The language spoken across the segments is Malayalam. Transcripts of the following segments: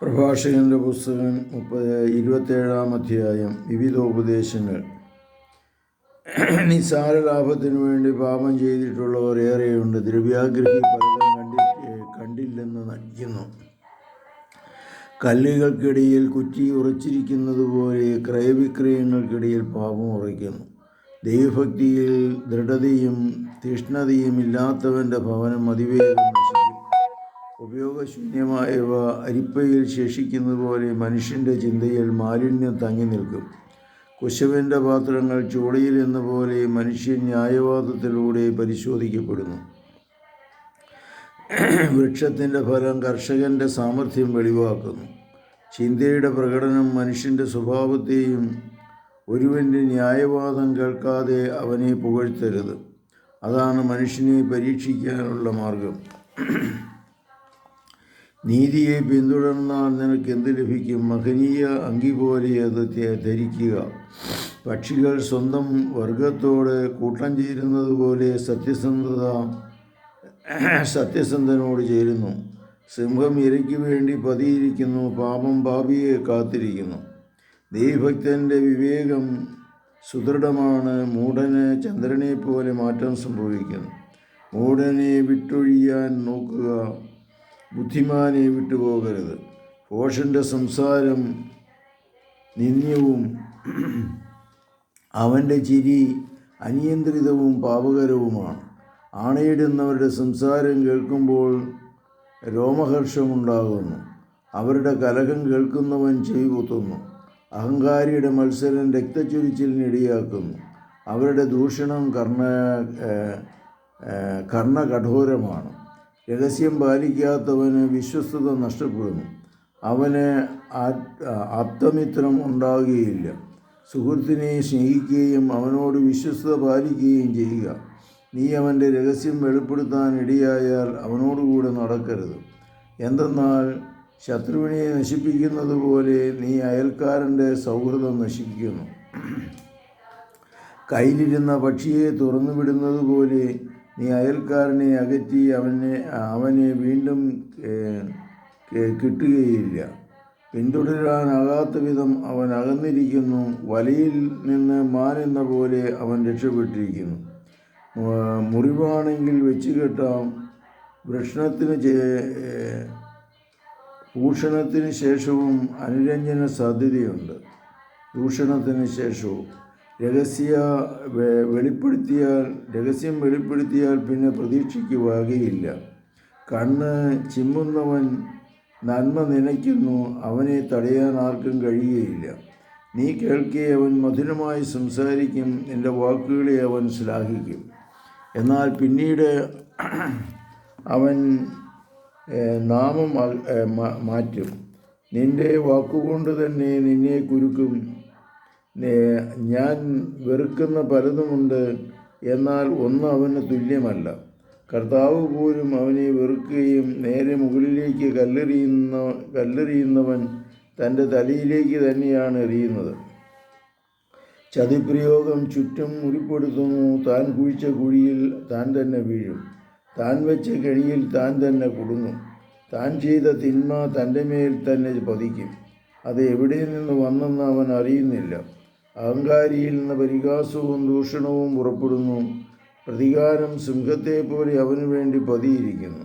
പ്രഭാഷകന്റെ പുസ്തകം മുപ്പത് ഇരുപത്തേഴാം അധ്യായം വിവിധ ഉപദേശങ്ങൾ നിസ്സാര ലാഭത്തിനു വേണ്ടി പാപം ചെയ്തിട്ടുള്ളവർ ഏറെയുണ്ട്. ദ്രവ്യാഗ്രഹി പലതും കണ്ടി കണ്ടില്ലെന്ന് നടിക്കുന്നു കല്ലുകൾക്കിടയിൽ കുറ്റി ഉറച്ചിരിക്കുന്നത് പോലെ ക്രയവിക്രയങ്ങൾക്കിടയിൽ പാപം ഉറയ്ക്കുന്നു. ദൈവഭക്തിയിൽ ദൃഢതയും തീഷ്ണതയും ഇല്ലാത്തവന്റെ ഭവനം അതിവേഗം ഉപയോഗശൂന്യമായവ അരിപ്പയിൽ ശേഷിക്കുന്നത് പോലെ മനുഷ്യന്റെ ചിന്തയിൽ മാലിന്യം തങ്ങി നിൽക്കും. കുശവന്റെ പാത്രങ്ങൾ ചൂളയിൽ എന്ന പോലെ മനുഷ്യൻ ന്യായവാദത്തിലൂടെ പരിശോധിക്കപ്പെടുന്നു. വൃക്ഷത്തിന്റെ ഫലം കർഷകന്റെ സാമർഥ്യം വെളിവാക്കുന്നു. ചിന്തയുടെ പ്രകടനം മനുഷ്യന്റെ സ്വഭാവത്തെയും ഒരുവന്റെ ന്യായവാദം കേൾക്കാതെ അവനെ പുകഴ്ത്തരുത്. അതാണ് മനുഷ്യനെ പരീക്ഷിക്കാനുള്ള മാർഗം. നീതിയെ പിന്തുടർന്നാൽ നിനക്ക് എന്ത് ലഭിക്കും? മഹനീയ അങ്കി പോലെ ധരിക്കുക. പക്ഷികൾ സ്വന്തം വർഗത്തോട് കൂട്ടം ചേരുന്നത് പോലെ സത്യസന്ധത സത്യസന്ധനോട് ചേരുന്നു. സിംഹം ഇരയ്ക്ക് വേണ്ടി പതിയിരിക്കുന്നു പാപം ഭാവിയെ കാത്തിരിക്കുന്നു. ദൈവഭക്തന്റെ വിവേകം സുദൃഢമാണ് മൂടന് ചന്ദ്രനെ പോലെ മാറ്റം സംഭവിക്കുന്നു. മൂടനെ വിട്ടൊഴിയാൻ നോക്കുക. ബുദ്ധിമാനെ വിട്ടുപോകരുത്. ഭോഷന്റെ സംസാരം നിന്ദ്യവും അവന്റെ ചിരി അനിയന്ത്രിതവും പാപകരവുമാണ്. ആണയിടുന്നവരുടെ സംസാരം കേൾക്കുമ്പോൾ രോമഹർഷമുണ്ടാകുന്നു. അവരുടെ കലഹം കേൾക്കുന്നവൻ ചെവി അഹങ്കാരിയുടെ മത്സരം രക്തച്ചൊരിച്ചിലിനിടയാക്കുന്നു. അവരുടെ ദൂഷണം കർണ കർണകഠോരമാണ്. രഹസ്യം പാലിക്കാത്തവന് വിശ്വസ്തത നഷ്ടപ്പെടുന്നു. അവന് ആപ്തമിത്രം ഉണ്ടാകുകയില്ല. സുഹൃത്തിനെ സ്നേഹിക്കുകയും അവനോട് വിശ്വസ്തത പാലിക്കുകയും ചെയ്യുക. നീ അവന്റെ രഹസ്യം വെളിപ്പെടുത്താൻ ഇടയായാൽ അവനോടുകൂടെ നടക്കരുത്. എന്തെന്നാൽ ശത്രുവിനെ നശിപ്പിക്കുന്നത് പോലെ നീ അയൽക്കാരന്റെ സൗഹൃദം നശിപ്പിക്കുന്നു. കയ്യിലിരുന്ന പക്ഷിയെ തുറന്നുവിടുന്നത് പോലെ നീ അയൽക്കാരനെ അകറ്റി അവനെ അവനെ വീണ്ടും കിട്ടുകയില്ല. പിന്തുടരാനാകാത്ത വിധം അവൻ അകന്നിരിക്കുന്നു. വലയിൽ നിന്ന് മാൻ എന്ന പോലെ അവൻ രക്ഷപ്പെട്ടിരിക്കുന്നു. മുറിവാണെങ്കിൽ വെച്ച് കെട്ടാം. വൃഷണത്തിന് ഭൂഷണത്തിന് ശേഷവും അനുരഞ്ജന സാധ്യതയുണ്ട്. ദൂഷണത്തിന് ശേഷവും. രഹസ്യ വെളിപ്പെടുത്തിയാൽ രഹസ്യം വെളിപ്പെടുത്തിയാൽ പിന്നെ പ്രതീക്ഷയ്ക്ക് വകയില്ല കണ്ണ് ചിമ്മുന്നവൻ നന്മ നനയ്ക്കുന്നു അവനെ തടയാൻ ആർക്കും കഴിയുകയില്ല നീ കേൾക്കെ അവൻ മധുരമായി സംസാരിക്കും എന്റെ വാക്കുകളെ അവൻ ശ്ലാഘിക്കും. എന്നാൽ പിന്നീട് അവൻ നാമം മാറ്റും. നിന്റെ വാക്കുകൊണ്ട് തന്നെ നിന്നെ കുരുക്കും. ഞാൻ വെറുക്കുന്ന പലതുമുണ്ട് എന്നാൽ ഒന്നും അവന് തുല്യമല്ല. കർത്താവ് പോലും അവനെ വെറുക്കുകയും നേരെ മുകളിലേക്ക് കല്ലെറിയുന്ന കല്ലെറിയുന്നവൻ തന്റെ തലയിലേക്ക് തന്നെയാണ് എറിയുന്നത്. ചതിപ്രയോഗം ചുറ്റും മുറിപ്പെടുത്തുന്നു താൻ കുഴിച്ച കുഴിയിൽ താൻ തന്നെ വീഴും. താൻ വെച്ച കെണിയിൽ താൻ തന്നെ കുടുങ്ങും. താൻ ചെയ്ത തിന്മ തന്റെ മേൽ തന്നെ പതിക്കും. അത് എവിടെ നിന്ന് വന്നെന്ന് അവൻ അറിയുന്നില്ല. അഹങ്കാരിയിൽ നിന്ന് പരിഹാസവും ദൂഷണവും പുറപ്പെടുന്നു. പ്രതികാരം സിംഹത്തെ പോലെ അവന് വേണ്ടി പതിയിരിക്കുന്നു.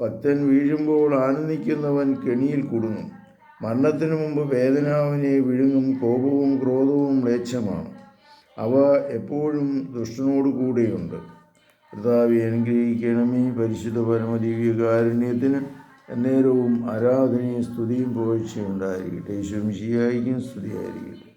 ഭക്തൻ വീഴുമ്പോൾ ആനന്ദിക്കുന്നവൻ കെണിയിൽ കുടുങ്ങും. മരണത്തിനു മുമ്പ് വേദനാവിനെ വിഴുങ്ങും കോപവും ക്രോധവും മ്ലേച്ഛമാണ്. അവ എപ്പോഴും ദുഷ്ടനോട് കൂടെയുണ്ട്. കർത്താവെ അനുഗ്രഹിക്കണമേ പരിശുദ്ധ പരമദിവ്യകാരുണ്യത്തിന്. എന്നേരവും ആരാധനയും സ്തുതിയും പോഴ്ചയുണ്ടായിരിക്കട്ടെ ഈശ്വമിശിയായിരിക്കും സ്തുതിയായിരിക്കട്ടെ.